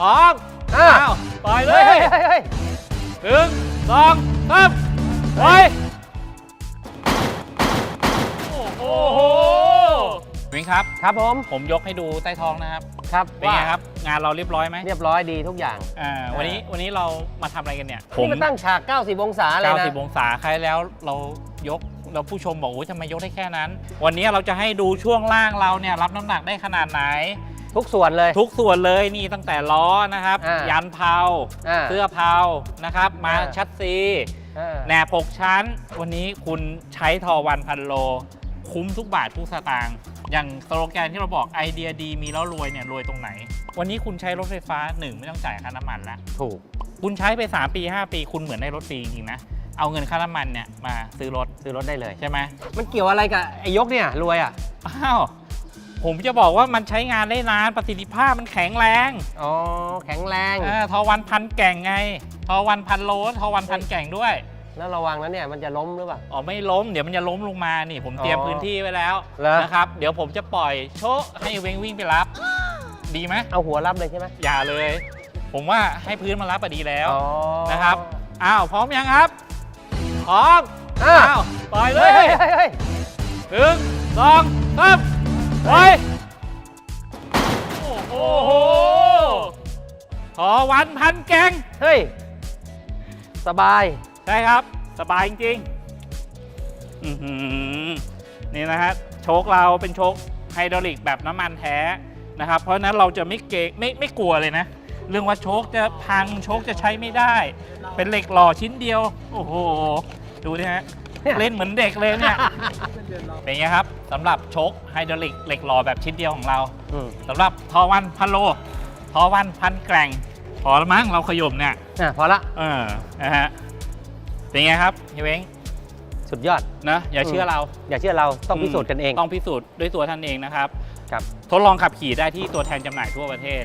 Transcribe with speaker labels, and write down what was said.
Speaker 1: พร้อม
Speaker 2: อะ
Speaker 1: อ้าวปล่อยเล
Speaker 2: เฮ้ย
Speaker 1: ย
Speaker 2: เฮ้ยเฮ้ยเฮ้ย
Speaker 1: หนึ่งสองสามไปโอ้โหวิงครับ
Speaker 2: ครับผม
Speaker 1: ผมยกให้ดูใต้ท้องนะครับ
Speaker 2: ครับ
Speaker 1: เป็นไงครับ งานเราเรียบร้อยไหม
Speaker 2: เรียบร้อยดีทุกอย่าง
Speaker 1: อ่าวันนี้วันนี้เรามาทำอะไรกันเนี่ย
Speaker 2: นี่มาตั้งฉาก 90 องศาเลยนะ
Speaker 1: 90องศาใครแล้วเรายกเราผู้ชมบอกโอ้ยทำไมยกได้แค่นั้น วันนี้เราจะให้ดูช่วงล่างเราเนี่ยรับน้ำหนักได้ขนาดไหน
Speaker 2: ทุกส่วนเลย
Speaker 1: ทุกส่วนเลยนี่ตั้งแต่ล้อนะครับ
Speaker 2: อ่ายั
Speaker 1: ยันเผา
Speaker 2: อ่า
Speaker 1: เสื้อเผานะครับ มา
Speaker 2: อ่า
Speaker 1: ชัดซี
Speaker 2: อ่า
Speaker 1: แหนบหกชั้น วันนี้คุณใช้ทอวันพันโล คุ้มทุกบาททุกสตางค์อย่างสโลแกนที่เราบอกไอเดียดีมีแล้วรวยเนี่ยรวยตรงไหน วันนี้คุณใช้รถไฟฟ้าหนึ่งไม่ต้องจ่ายค่าน้ำมันแล้ว
Speaker 2: ถูก
Speaker 1: คุณใช้ไป 3 ปี 5 ปี คุณเหมือนได้รถฟรีจริงๆนะ เอาเงินค่าน้ำมันเนี่ยมาซื้อรถ
Speaker 2: ซื้อรถได้เลย
Speaker 1: ใช่ไหม
Speaker 2: มันเกี่ยวอะไรกับไอ้ยกเนี่ยรวยอะ
Speaker 1: อ้าว ผมจะบอกว่ามันใช้งานได้นานประสิทธิภาพมันแข็งแรง
Speaker 2: อ๋อแข็งแรง
Speaker 1: เออทอวันพันแก่งไง ทอวันพันโลทอวันพันแก่งด้วย
Speaker 2: แล้วระวังนะเนี่ยมันจะล้มหรือเปล่า
Speaker 1: อ๋อไม่ล้มเดี๋ยวมันจะล้มลงมานี่ ผมเตรียม
Speaker 2: อ๋อ
Speaker 1: พื้นที่ไว้แล้ว
Speaker 2: เหรอ
Speaker 1: นะครับ เดี๋ยวผมจะปล่อยโชะให้เวงวิ่งไปรับ ดีไหม
Speaker 2: เอาหัวรับเลยใช่ไหม
Speaker 1: อย่าเลย ผมว่าให้พื้นมารับอะดีแล้ว
Speaker 2: อ๋อ
Speaker 1: นะครับ อ้าว พร้อมยังครับ พร้อม
Speaker 2: อะ
Speaker 1: อ้าวปล่อยเล
Speaker 2: เฮ้ย
Speaker 1: ย
Speaker 2: เฮ้ยเฮ้ยเฮ้ย
Speaker 1: หนึ่งสองสาม ไปโอ้โห ขอวันพันแกง
Speaker 2: เฮ้ย สบาย
Speaker 1: ใช่ครับ สบายจริงๆอื้อหือนี่นะฮะ โชคเราเป็นโชคไฮดรอลิกแบบน้ำมันแท้นะครับ เพราะฉะนั้นเราจะไม่เกรงไม่ไม่กลัวเลยนะ เรื่องว่าโชคจะพังโชคจะใช้ไม่ได้ เป็นเหล็กหล่อชิ้นเดียว โอ้โห ดูนะฮะ เล่นเหมือนเด็กเลยเนี่ย เป็นไงครับสำหรับโชคไฮดรอลิกเหล็กหล่อแบบชิ้นเดียวของเรา
Speaker 2: อืม
Speaker 1: สำหรับทอวันพันโลทอวันพันแกร่งพอแล้วมั้งเราขยมเนี่ย
Speaker 2: อะพอละ
Speaker 1: เออนะฮะเป็นไงครับเฮียเว้ง
Speaker 2: สุดยอด
Speaker 1: นะอย่าเชื่อเรา
Speaker 2: อย่าเชื่อเราต้องพิสูจน์กันเอง
Speaker 1: ต้องพิสูจน์ด้วยตัวท่านเองนะครับ
Speaker 2: ครับ
Speaker 1: ทดลองขับขี่ได้ที่ตัวแทนจำหน่ายทั่วประเทศ